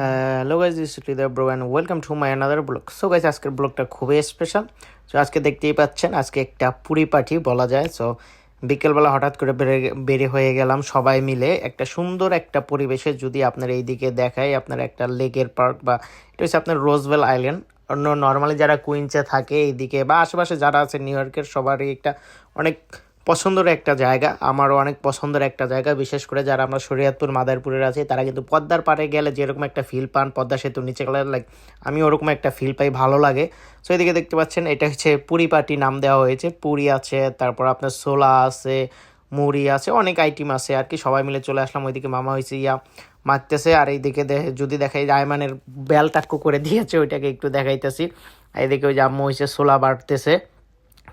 Hello guys this Hriday bro and welcome to my another blog so guys আজকের ব্লগটা খুবই special so আজকে দেখতেই পাচ্ছেন, আজকে একটা পুরি পার্টি বলা যায়। সো বিকেলবেলা হঠাৎ করে বেরে বেরে হয়ে গেলাম সবাই মিলে। একটা সুন্দর একটা পরিবেশে যদি আপনার এইদিকে দেখায় আপনার একটা লেকের পার্ক বা এটা হচ্ছে আপনার রোজওয়েল আইল্যান্ড অন্য নর্মালি যারা কুইন্সে থাকে এইদিকে বা আশেপাশে যারা আছে নিউ ইয়র্কের সবারই একটা অনেক পছন্দের একটা জায়গা, আমারও অনেক পছন্দের একটা জায়গা, বিশেষ করে যারা আমরা শরীয়তপুর, মাদারপুরের আছি, তারা কিন্তু পদ্মার পাড়ে গেলে যেরকম একটা ফিল পান, পদ্মা সেতুর নিচে গেলে লাইক আমি ওরকম একটা ফিল পাই, ভালো লাগে। সো এদিকে দেখতে পাচ্ছেন, এটা হচ্ছে পুরি পার্টি নাম দেওয়া হয়েছে। পুরি আছে, তারপর আপনার সোলা আছে, মুড়ি আছে, অনেক আইটেম আছে আর কি, সবাই মিলে চলে আসলাম, ওইদিকে মামা হয়েছে, ইয়া মারতেছে। আর এইদিকে যদি দেখাই আয়মানের বেল টাক্কু করে দিয়েছে, ওইটাকে একটু দেখাইতেছি। এদিকে ওই যে আম্মু হয়েছে, সোলা বাড়তেছে।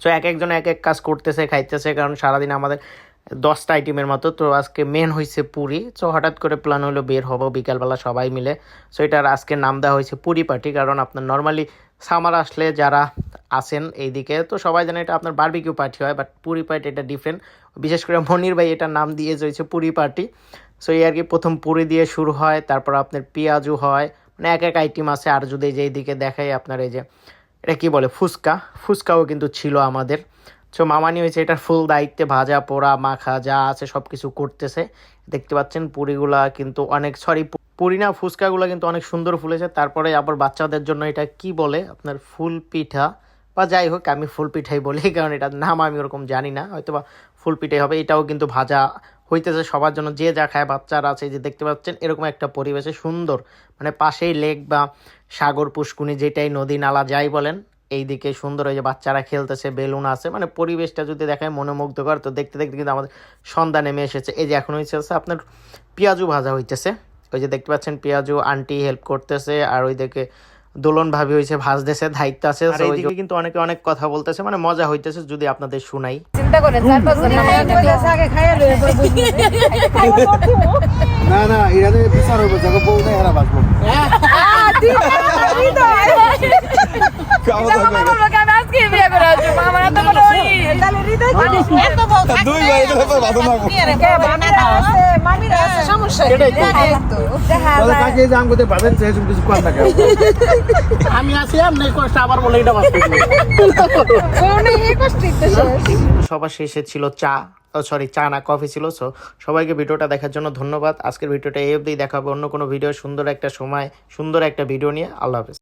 সো এক একজন এক এক কাজ করতেছে, খাইতেছে, কারণ সারাদিন আমাদের দশটা আইটেমের মতো। তো আজকে মেন হয়েছে পুরি। সো হঠাৎ করে প্ল্যান হলো বের হব বিকালবেলা সবাই মিলে। সো এটার আজকে নাম দেওয়া হয়েছে পুরি পার্টি কারণ আপনার নর্মালি সামার আসলে যারা আসেন এইদিকে, তো সবাই জানে এটা আপনার বারবিকিউ পার্টি হয় বাট পুরি পার্টি এটা ডিফারেন্ট বিশেষ করে মনির ভাই এটার নাম দিয়ে হয়েছে পুরি পার্টি সো এই আর কি প্রথম পুরি দিয়ে শুরু হয়, তারপর আপনার পেঁয়াজু হয়। মানে এক এক আইটেম আছে, আর যদি যে এইদিকে দেখাই আপনার এই যে এটা কি বলে? ফুচকা। ফুচকাও কিন্তু ছিল আমাদের। সো মামানি হয়েছে, এটার ফুল দায়িত্বে ভাজা, পোড়া, মাখা, যা আছে সব কিছু করতেছে। দেখতে পাচ্ছেন, পুরিগুলা কিন্তু অনেক সরি পুরি না ফুচকাগুলো কিন্তু অনেক সুন্দর ফুলেছে। তারপরে আবার বাচ্চাদের জন্য এটা কি বলে? আপনার ফুল পিঠা। বা যাই হোক, আমি ফুল পিঠাই বলি, কারণ এটার নাম আমি ওরকম জানি না। হয়তো বা ফুল পিঠাই হবে, এটাও কিন্তু ভাজা হইতেছে সবার জন্য, যে যা খায়, বাচ্চারা আছে যে দেখতে পাচ্ছেন, এরকম একটা পরিবেশে সুন্দর। মানে পাশেই লেক বা সাগর, পুষ্কুনি, যেটাই নদী, নালা, যাই বলেন, এইদিকে সুন্দর ওই যে বাচ্চারা খেলতেছে, বেলুন আছে। মানে পরিবেশটা যদি দেখায় মনোমুগ্ধকর, তো দেখতে দেখতে কিন্তু আমাদের সন্ধ্যা নেমে এসেছে। এই যে এখন হয়েছে আপনার পেঁয়াজু ভাজা হইতেছে। ওই যে দেখতে পাচ্ছেন, পেঁয়াজু আন্টি হেল্প করতেছে, আর ওইদিকে দোলন ভাবি হয়েছে ভাজতেছে দায়িত্ব আছে এইদিকে কিন্তু অনেকে অনেক কথা বলতেছে মানে মজা হইতেছে যদি আপনাদের শুনাই চিন্তা করে না তো বিচার হবে যাকে বউ এরা। দুই ভাই আমি আছি আপনি কষ্ট আবার বলে এটা সবার শেষে ছিল চা সরি চা না কফি ছিল সো সবাইকে ভিডিওটা দেখার জন্য ধন্যবাদ। আজকের ভিডিওটা এই অবধি দেখাবো অন্য কোনো ভিডিও সুন্দর একটা সময় সুন্দর একটা ভিডিও নিয়ে। আল্লাহ হাফেজ।